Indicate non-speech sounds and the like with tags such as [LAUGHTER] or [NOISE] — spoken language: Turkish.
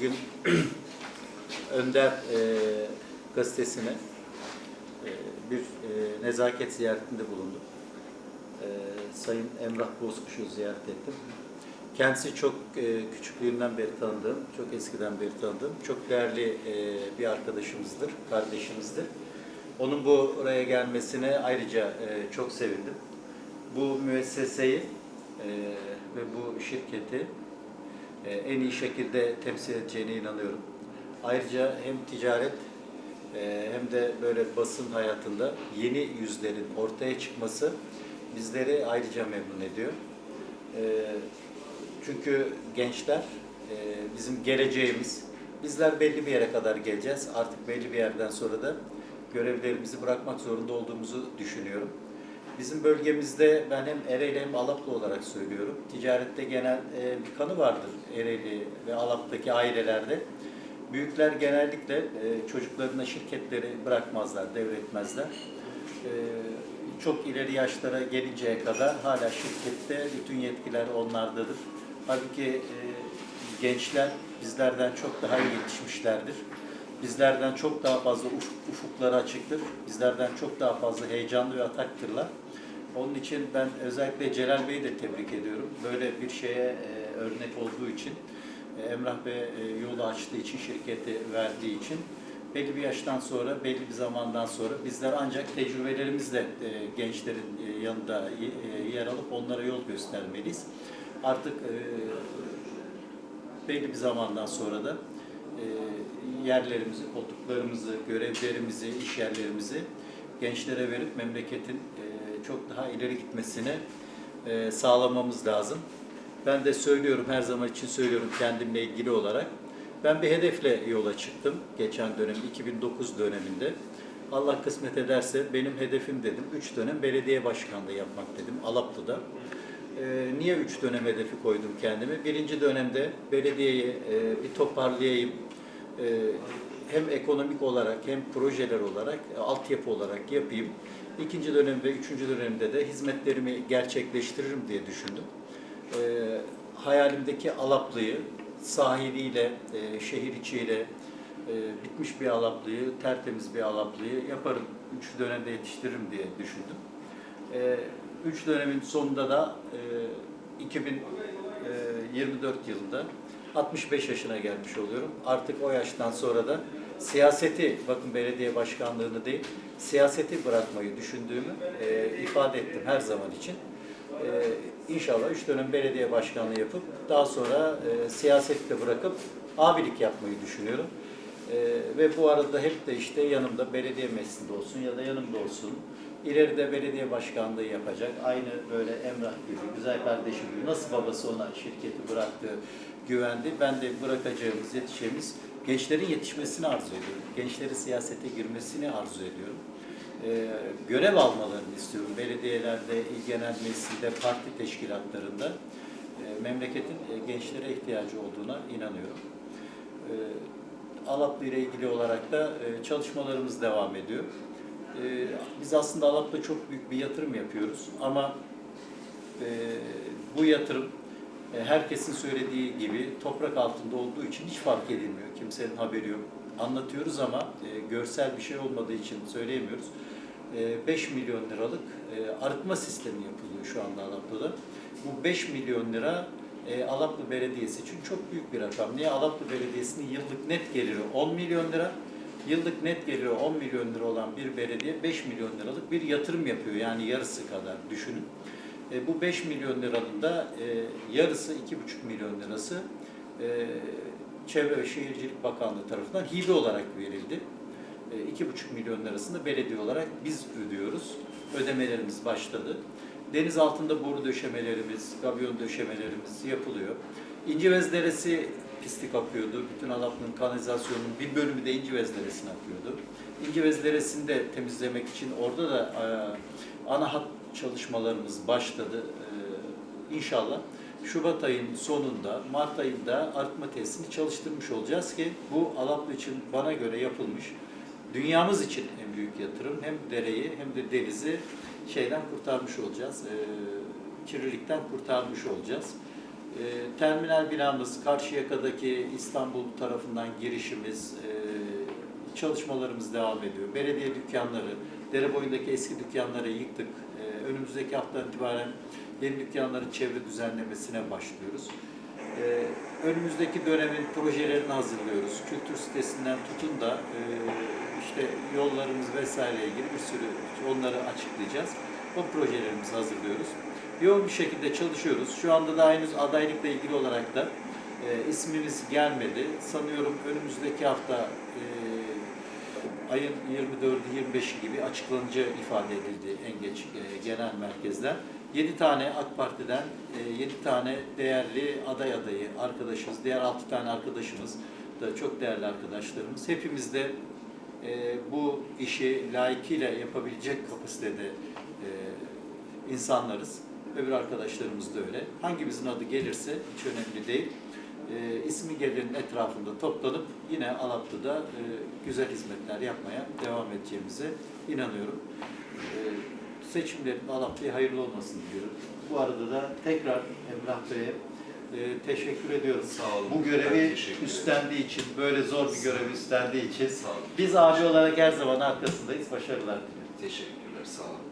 bugün [CLEARS THROAT] Önder e, gazetesine e, bir e, nezaket ziyaretinde bulundum. E, Sayın Emrah Bozkuş'u ziyaret ettim. Kendisi çok e, küçüklüğümden beri tanıdığım, çok eskiden beri tanıdığım, çok değerli e, bir arkadaşımızdır, kardeşimizdir. Onun bu oraya gelmesine ayrıca e, çok sevindim. Bu müesseseyi e, ve bu şirketi e, en iyi şekilde temsil edeceğine inanıyorum. Ayrıca hem ticaret e, hem de böyle basın hayatında yeni yüzlerin ortaya çıkması bizleri ayrıca memnun ediyor. E, Çünkü gençler bizim geleceğimiz. Bizler belli bir yere kadar geleceğiz. Artık belli bir yerden sonra da görevlerimizi bırakmak zorunda olduğumuzu düşünüyorum. Bizim bölgemizde ben hem Ereğli hem Alaplı olarak söylüyorum. Ticarette genel e, bir kanı vardır Ereğli ve Alap'taki ailelerde. Büyükler genellikle e, çocuklarına şirketleri bırakmazlar, devretmezler. E, çok ileri yaşlara gelinceye kadar hala şirkette bütün yetkiler onlardadır. Halbuki e, gençler bizlerden çok daha iyi yetişmişlerdir. Bizlerden çok daha fazla ufuk, ufukları açıktır. Bizlerden çok daha fazla heyecanlı ve ataktırlar. Onun için ben özellikle Celal Bey'i de tebrik ediyorum. Böyle bir şeye e, örnek olduğu için, e, Emrah Bey e, yolu açtığı için, şirketi verdiği için belli bir yaştan sonra, belli bir zamandan sonra bizler ancak tecrübelerimizle e, gençlerin e, yanında e, yer alıp onlara yol göstermeliyiz. Artık e, belli bir zamandan sonra da e, yerlerimizi, koltuklarımızı, görevlerimizi, iş yerlerimizi gençlere verip memleketin e, çok daha ileri gitmesini e, sağlamamız lazım. Ben de söylüyorum, her zaman için söylüyorum kendimle ilgili olarak. Ben bir hedefle yola çıktım geçen dönem, 2009 döneminde. Allah kısmet ederse benim hedefim dedim, 3 dönem belediye başkanlığı yapmak dedim Alaplı'da. Ee, niye üç dönem hedefi koydum kendime? Birinci dönemde belediyeyi e, bir toparlayayım. E, hem ekonomik olarak hem projeler olarak, e, altyapı olarak yapayım. İkinci dönem ve üçüncü dönemde de hizmetlerimi gerçekleştiririm diye düşündüm. E, hayalimdeki Alaplı'yı sahiliyle, şehir içiyle, bitmiş bir Alaplı'yı, tertemiz bir Alaplı'yı yaparım. Üç dönemde yetiştiririm diye düşündüm. Üç dönemin sonunda da e, 2024 yılında 65 yaşına gelmiş oluyorum. Artık o yaştan sonra da siyaseti, bakın belediye başkanlığını değil, siyaseti bırakmayı düşündüğümü e, ifade ettim her zaman için. E, inşallah üç dönem belediye başkanlığı yapıp daha sonra e, siyaseti de bırakıp abilik yapmayı düşünüyorum. Ee, ve bu arada hep de işte yanımda belediye meclisinde olsun ya da yanımda olsun. İleride belediye başkanlığı yapacak. Aynı böyle Emrah gibi, güzel kardeşim gibi. Nasıl babası ona şirketi bıraktı, güvendi. Ben de bırakacağımız, yetişeceğimiz gençlerin yetişmesini arzu ediyorum. Gençlerin siyasete girmesini arzu ediyorum. Ee, görev almalarını istiyorum. Belediyelerde, il genel meclisinde, parti teşkilatlarında e, memleketin e, gençlere ihtiyacı olduğuna inanıyorum. Ee, Alaplı ile ilgili olarak da e, çalışmalarımız devam ediyor. E, Biz aslında Alap'ta çok büyük bir yatırım yapıyoruz ama e, bu yatırım e, herkesin söylediği gibi toprak altında olduğu için hiç fark edilmiyor. Kimsenin haberi yok. Anlatıyoruz ama e, görsel bir şey olmadığı için söyleyemiyoruz. E, 5 milyon liralık e, arıtma sistemi yapılıyor şu anda Alaplı'da. Bu 5 milyon lira e, Alaplı Belediyesi için çok büyük bir rakam. Niye? Alaplı Belediyesi'nin yıllık net geliri 10 milyon lira. Yıllık net geliri 10 milyon lira olan bir belediye 5 milyon liralık bir yatırım yapıyor. Yani yarısı kadar düşünün. E, bu 5 milyon liranın da e, yarısı 2,5 milyon lirası e, Çevre ve Şehircilik Bakanlığı tarafından hibe olarak verildi. E, 2,5 milyon lirasını belediye olarak biz ödüyoruz. Ödemelerimiz başladı. Deniz altında boru döşemelerimiz, gabyon döşemelerimiz yapılıyor. İncivez Deresi pislik akıyordu. Bütün Alaplı'nın kanalizasyonunun bir bölümü de İncivez Deresi'ne akıyordu. İncivez Deresi'ni de temizlemek için orada da e, ana hat çalışmalarımız başladı. E, inşallah Şubat ayının sonunda, Mart ayında arıtma tesisini çalıştırmış olacağız ki bu Alaplı için bana göre yapılmış dünyamız için en büyük yatırım. Hem dereyi hem de denizi şeyden kurtarmış olacağız. E, kirlilikten kurtarmış olacağız. E, terminal binamız, Karşıyaka'daki İstanbul tarafından girişimiz, e, çalışmalarımız devam ediyor. Belediye dükkanları, dere boyundaki eski dükkanları yıktık. E, önümüzdeki hafta itibaren yeni dükkanların çevre düzenlemesine başlıyoruz. E, önümüzdeki dönemin projelerini hazırlıyoruz. Kültür sitesinden tutun da e, işte yollarımız vesaire ilgili bir sürü onları açıklayacağız. O projelerimizi hazırlıyoruz. Yoğun bir şekilde çalışıyoruz. Şu anda da henüz adaylıkla ilgili olarak da e, ismimiz gelmedi. Sanıyorum önümüzdeki hafta e, ayın 24'ü 25'i gibi açıklanacağı ifade edildi en geç e, genel merkezden. 7 tane AK Parti'den, 7 tane değerli aday adayı arkadaşız, diğer 6 tane arkadaşımız da çok değerli arkadaşlarımız. Hepimiz de e, bu işi layıkıyla yapabilecek kapasitede e, insanlarız. Öbür arkadaşlarımız da öyle. Hangimizin adı gelirse hiç önemli değil. E, ismi gelirin etrafında toplanıp yine Alaplı'da e, güzel hizmetler yapmaya devam edeceğimize inanıyorum. E, seçimlerin Alaplı'ya hayırlı olmasını diliyorum. Bu arada da tekrar Emrah Bey'e e, teşekkür ediyorum. Sağ olun. Bu görevi üstlendiği için, böyle zor bir görevi üstlendiği için Sağ olun. biz abi olarak her zaman arkasındayız. Başarılar diliyorum. Teşekkürler. Sağ olun.